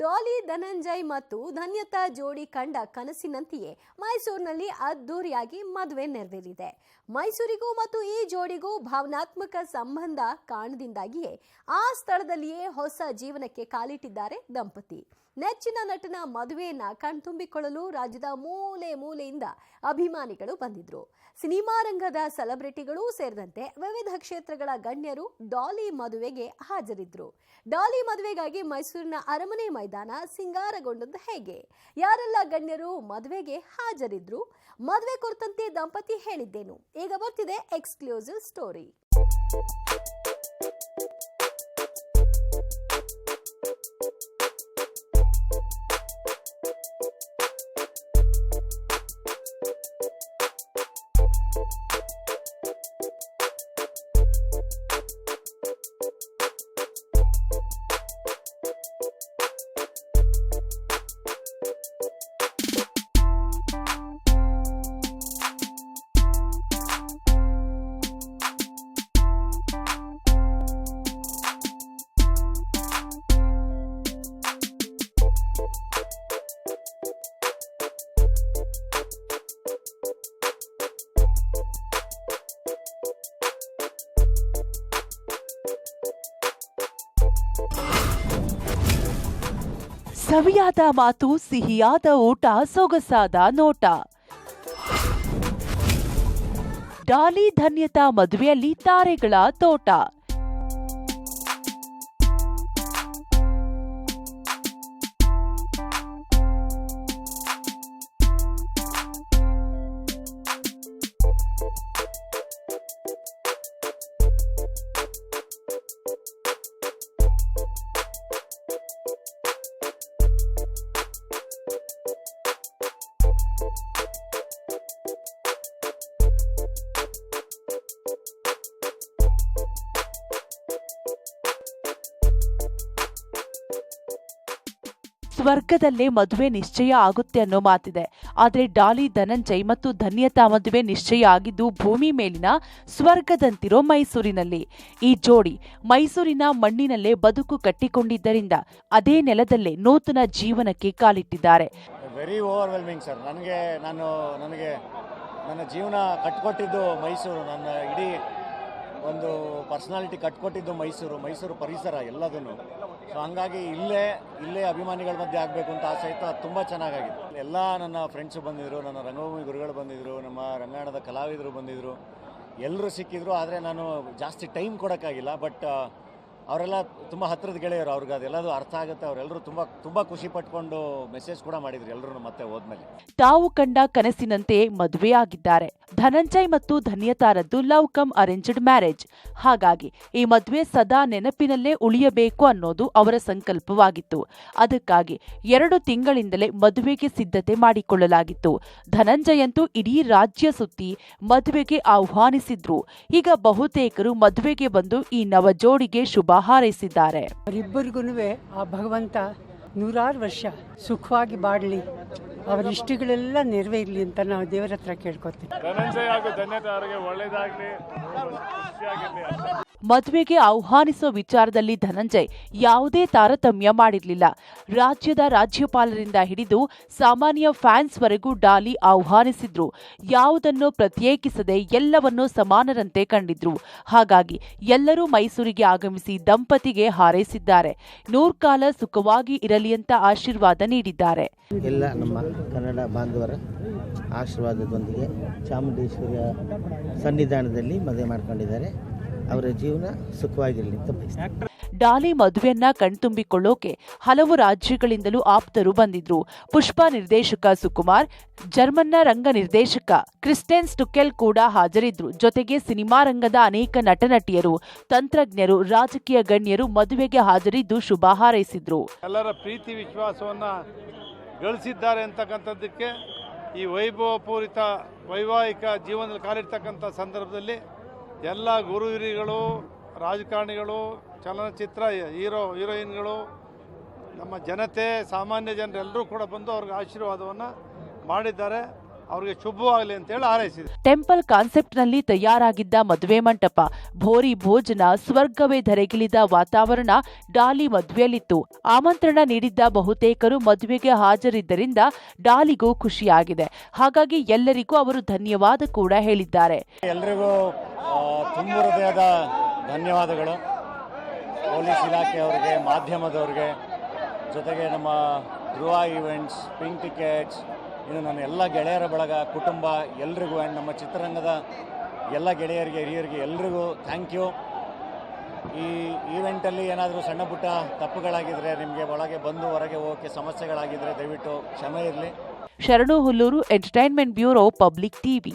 ಡಾಲಿ, ಧನಂಜಯ್ ಮತ್ತು ಧನ್ಯತಾ ಜೋಡಿ ಕಂಡ ಕನಸಿನಂತೆಯೇ ಮೈಸೂರಿನಲ್ಲಿ ಅದ್ದೂರಿಯಾಗಿ ಮದುವೆ ನೆರವೇರಿದೆ ಮೈಸೂರಿಗೂ ಮತ್ತು ಈ ಜೋಡಿಗೂ ಭಾವನಾತ್ಮಕ ಸಂಬಂಧ ಕಾರಣದಿಂದಾಗಿಯೇ ಆ ಸ್ಥಳದಲ್ಲಿಯೇ ಹೊಸ ಜೀವನಕ್ಕೆ ಕಾಲಿಟ್ಟಿದ್ದಾರೆ ದಂಪತಿ. ನೆಚ್ಚಿನ ನಟನ ಮದುವೆಯನ್ನ ಕಣ್ತುಂಬಿಕೊಳ್ಳಲು ರಾಜ್ಯದ ಮೂಲೆ ಮೂಲೆಯಿಂದ ಅಭಿಮಾನಿಗಳು ಬಂದಿದ್ರು. ಸಿನಿಮಾ ರಂಗದ ಸೆಲೆಬ್ರಿಟಿಗಳು ಸೇರಿದಂತೆ ವಿವಿಧ ಕ್ಷೇತ್ರಗಳ ಗಣ್ಯರು ಡಾಲಿ ಮದುವೆಗೆ ಹಾಜರಿದ್ರು. ಡಾಲಿ ಮದುವೆಗಾಗಿ ಮೈಸೂರಿನ ಅರಮನೆ ಮೈದಾನ ಸಿಂಗಾರಗೊಂಡದ್ದು ಹೇಗೆ? ಯಾರೆಲ್ಲ ಗಣ್ಯರು ಮದುವೆಗೆ ಹಾಜರಿದ್ರು? ಮದುವೆ ಕುರಿತಂತೆ ದಂಪತಿ ಹೇಳಿದ್ದೇನು. ಈಗ ಬರ್ತಿದೆ ಎಕ್ಸ್ಕ್ಲೂಸಿವ್ ಸ್ಟೋರಿ ಸವಿಯಾದ ಮಾತು ಸಿಹಿಯಾದ ಊಟ ಸೊಗಸಾದ ನೋಟ. ಡಾಲಿ ಧನ್ಯತಾ ಮದುವೆಯಲ್ಲಿ ತಾರೆಗಳ ತೋಟ. ಸ್ವರ್ಗದಲ್ಲೇ ಮದುವೆ ನಿಶ್ಚಯ ಆಗುತ್ತೆ ಅನ್ನೋ ಮಾತಿದೆ. ಆದರೆ ಡಾಲಿ, ಧನಂಜಯ್ ಮತ್ತು ಧನ್ಯತಾ ಮದುವೆ ನಿಶ್ಚಯ ಆಗಿದ್ದು ಭೂಮಿ ಮೇಲಿನ ಸ್ವರ್ಗದಂತಿರೋ ಮೈಸೂರಿನಲ್ಲಿ. ಈ ಜೋಡಿ ಮೈಸೂರಿನ ಮಣ್ಣಿನಲ್ಲೇ ಬದುಕು ಕಟ್ಟಿಕೊಂಡಿದ್ದರಿಂದ ಅದೇ ನೆಲದಲ್ಲೇ ನೂತನ ಜೀವನಕ್ಕೆ ಕಾಲಿಟ್ಟಿದ್ದಾರೆ. ವೆರಿ ಓವರ್ವೆಲ್ಮಿಂಗ್ ಸರ್ ನನಗೆ, ನಾನು, ನನಗೆ ನನ್ನ ಜೀವನ ಕಟ್ಕೊಟ್ಟಿದ್ದು ಮೈಸೂರು. ನನ್ನ ಇಡೀ ಒಂದು ಪರ್ಸನಾಲಿಟಿ ಕಟ್ಕೊಟ್ಟಿದ್ದು ಮೈಸೂರು ಮೈಸೂರು ಪರಿಸರ ಎಲ್ಲದನ್ನು. ಸೊ ಹಂಗಾಗಿ ಇಲ್ಲೇ ಇಲ್ಲೇ ಅಭಿಮಾನಿಗಳ ಮಧ್ಯೆ ಆಗಬೇಕು ಅಂತ ಆಸೆ ಇತ್ತು. ಅದು ತುಂಬ ಚೆನ್ನಾಗಾಗಿತ್ತು ಎಲ್ಲ ನನ್ನ ಫ್ರೆಂಡ್ಸು ಬಂದಿದ್ದರು ನನ್ನ ರಂಗಭೂಮಿ ಗುರುಗಳು ಬಂದಿದ್ದರು ನಮ್ಮ ರಂಗಾಯಣದ ಕಲಾವಿದರು ಬಂದಿದ್ದರು ಎಲ್ಲರೂ ಸಿಕ್ಕಿದ್ರು, ಆದರೆ ನಾನು ಜಾಸ್ತಿ ಟೈಮ್ ಕೊಡೋಕ್ಕಾಗಿಲ್ಲ. ಬಟ್ ಅವರೆಲ್ಲ ತುಂಬ ಹತ್ತಿರದ ಗೆಳೆಯರು, ಅವ್ರಿಗೆ ಅದೆಲ್ಲದು ಅರ್ಥ ಆಗುತ್ತೆ. ಅವರೆಲ್ಲರೂ ತುಂಬ ತುಂಬ ಖುಷಿ ಪಟ್ಕೊಂಡು ಮೆಸೇಜ್ ಕೂಡ ಮಾಡಿದ್ರು ಎಲ್ಲರೂ ಮತ್ತೆ ಹೋದ್ಮೇಲೆ. ತಾವು ಕಂಡ ಕನಸಿನಂತೆ ಮದುವೆಯಾಗಿದ್ದಾರೆ ಧನಂಜಯ್ ಮತ್ತು ಧನ್ಯತಾರದ್ದು ಲವ್ ಕಮ್ ಅರೇಂಜ್ಡ್ ಮ್ಯಾರೇಜ್ ಹಾಗಾಗಿ ಈ ಮದುವೆ ಸದಾ ನೆನಪಿನಲ್ಲೇ ಉಳಿಯಬೇಕು ಅನ್ನೋದು ಅವರ ಸಂಕಲ್ಪವಾಗಿತ್ತು. ಅದಕ್ಕಾಗಿ ಎರಡು ತಿಂಗಳಿಂದಲೇ ಮದುವೆಗೆ ಸಿದ್ಧತೆ ಮಾಡಿಕೊಳ್ಳಲಾಗಿತ್ತು. ಧನಂಜಯ್ ಅಂತೂ ಇಡೀ ರಾಜ್ಯ ಸುತ್ತಿ ಮದುವೆಗೆ ಆಹ್ವಾನಿಸಿದ್ರು. ಈಗ ಬಹುತೇಕರು ಮದುವೆಗೆ ಬಂದು ಈ ನವ ಜೋಡಿಗೆ ಶುಭ ಹಾರೈಸಿದ್ದಾರೆ ಅವರಿಬ್ಬರಿಗೂ ಆ ಭಗವಂತ ನೂರಾರು ವರ್ಷ ಸುಖವಾಗಿ ಬಾಡಲಿ ಅವರ ಇಷ್ಟಗಳೆಲ್ಲ ನೆರವೇರಲಿ ಅಂತ ನಾವು ದೇವರ ಹತ್ರ ಕೇಳ್ಕೊತೀವಿ. ಮದುವೆಗೆ ಆಹ್ವಾನಿಸೋ ವಿಚಾರದಲ್ಲಿ ಧನಂಜಯ್ ಯಾವುದೇ ತಾರತಮ್ಯ ಮಾಡಿರಲಿಲ್ಲ. ರಾಜ್ಯದ ರಾಜ್ಯಪಾಲರಿಂದ ಹಿಡಿದು ಸಾಮಾನ್ಯ ಫ್ಯಾನ್ಸ್ವರೆಗೂ ಡಾಲಿ ಆಹ್ವಾನಿಸಿದ್ರು. ಯಾವುದನ್ನು ಪ್ರತ್ಯೇಕಿಸದೆ ಎಲ್ಲವನ್ನೂ ಸಮಾನರಂತೆ ಕಂಡಿದ್ರು. ಹಾಗಾಗಿ ಎಲ್ಲರೂ ಮೈಸೂರಿಗೆ ಆಗಮಿಸಿ ದಂಪತಿಗೆ ಹಾರೈಸಿದ್ದಾರೆ. ನೂರ್ಕಾಲ ಸುಖವಾಗಿ ಇರಲಿ ಅಂತ ಆಶೀರ್ವಾದ ನೀಡಿದ್ದಾರೆ. ಎಲ್ಲ ನಮ್ಮ ಕನ್ನಡ ಬಾಂಧವರ ಆಶೀರ್ವಾದದೊಂದಿಗೆ ಚಾಮುಂಡೇಶ್ವರಿಯ ಸನ್ನಿಧಾನದಲ್ಲಿ ಮದುವೆ ಮಾಡ್ಕೊಂಡಿದ್ದಾರೆ. ಅವರ ಜೀವನ ಸುಖವಾಗಿರಲಿ ಅಂತ ಡಾಲಿ ಮದುವೆಯನ್ನ ಕಣ್ತುಂಬಿಕೊಳ್ಳೋಕೆ ಹಲವು ರಾಜ್ಯಗಳಿಂದಲೂ ಆಪ್ತರು ಬಂದಿದ್ರು. ಪುಷ್ಪ ನಿರ್ದೇಶಕ ಸುಕುಮಾರ್ ಜರ್ಮನ್ನ ರಂಗ ನಿರ್ದೇಶಕ ಕ್ರಿಸ್ಟೆನ್ ಸ್ಟುಕೆಲ್ ಕೂಡ ಹಾಜರಿದ್ರು. ಜೊತೆಗೆ ಸಿನಿಮಾ ರಂಗದ ಅನೇಕ ನಟನಟಿಯರು ತಂತ್ರಜ್ಞರು ರಾಜಕೀಯ ಗಣ್ಯರು ಮದುವೆಗೆ ಹಾಜರಿದ್ದು ಶುಭ ಹಾರೈಸಿದ್ರು. ಎಲ್ಲರ ಪ್ರೀತಿ ವಿಶ್ವಾಸವನ್ನ ಗಳಿಸಿದ್ದಾರೆ ಅಂತಕ್ಕಂಥದ್ದಕ್ಕೆ ಈ ವೈಭವಪೂರಿತ ವೈವಾಹಿಕ ಜೀವನದಲ್ಲಿ ಕಾಲಿಡ್ತಕ್ಕಂಥ ಸಂದರ್ಭದಲ್ಲಿ ಎಲ್ಲ ಗುರು ಹಿರಿಗಳು ರಾಜಕಾರಣಿಗಳು, ಚಲನಚಿತ್ರ ಹೀರೋ, ಹೀರೋಯಿನ್ಗಳು, ನಮ್ಮ ಜನತೆ, ಸಾಮಾನ್ಯ ಜನರೆಲ್ಲರೂ ಕೂಡ ಬಂದು ಅವ್ರಿಗೆ ಆಶೀರ್ವಾದವನ್ನು ಮಾಡಿದ್ದಾರೆ. ಅವ್ರಿಗೆ ಶುಭವಾಗಲಿ ಅಂತೇಳಿ ಹಾರೈಸಿದೆ ಟೆಂಪಲ್ ಕಾನ್ಸೆಪ್ಟ್ನಲ್ಲಿ ತಯಾರಾಗಿದ್ದ ಮದುವೆ ಮಂಟಪ ಭೋರಿ ಭೋಜನ ಸ್ವರ್ಗವೇ ಧರೆಗಿಳಿದ ವಾತಾವರಣ ಡಾಲಿ ಮದುವೆಯಲ್ಲಿತ್ತು. ಆಮಂತ್ರಣ ನೀಡಿದ್ದ ಬಹುತೇಕರು ಮದುವೆಗೆ ಹಾಜರಿದ್ದರಿಂದ ಡಾಲಿಗೂ ಖುಷಿಯಾಗಿದೆ. ಹಾಗಾಗಿ ಎಲ್ಲರಿಗೂ ಅವರು ಧನ್ಯವಾದ ಕೂಡ ಹೇಳಿದ್ದಾರೆ. ಎಲ್ರಿಗೂ ಆ, ತುಂಬು ಹೃದಯದ ಧನ್ಯವಾದಗಳು. ಪೊಲೀಸ್ ಇಲಾಖೆಯವರಿಗೆ ಮಾಧ್ಯಮದವರಿಗೆ ಜೊತೆಗೆ ನಮ್ಮ ಧ್ರುವ ಈವೆಂಟ್ಸ್ ಪಿಂಕ್ ಟಿಕೆಟ್ಸ್ ಇನ್ನು ನನ್ನ ಎಲ್ಲ ಗೆಳೆಯರ ಬಳಗ, ಕುಟುಂಬ, ಎಲ್ರಿಗೂ ಆ್ಯಂಡ್ ನಮ್ಮ ಚಿತ್ರರಂಗದ ಎಲ್ಲ ಗೆಳೆಯರಿಗೆ, ಹಿರಿಯರಿಗೆ ಎಲ್ರಿಗೂ ಥ್ಯಾಂಕ್ ಯು ಈ ಈವೆಂಟಲ್ಲಿ ಏನಾದರೂ ಸಣ್ಣ ಪುಟ್ಟ ತಪ್ಪುಗಳಾಗಿದ್ದರೆ ನಿಮಗೆ ಒಳಗೆ ಬಂದು ಹೊರಗೆ ಹೋಗೋಕ್ಕೆ ಸಮಸ್ಯೆಗಳಾಗಿದ್ದರೆ ದಯವಿಟ್ಟು ಕ್ಷಮೆ ಇರಲಿ. ಶರಣು Hulluru entertainment bureau Public TV.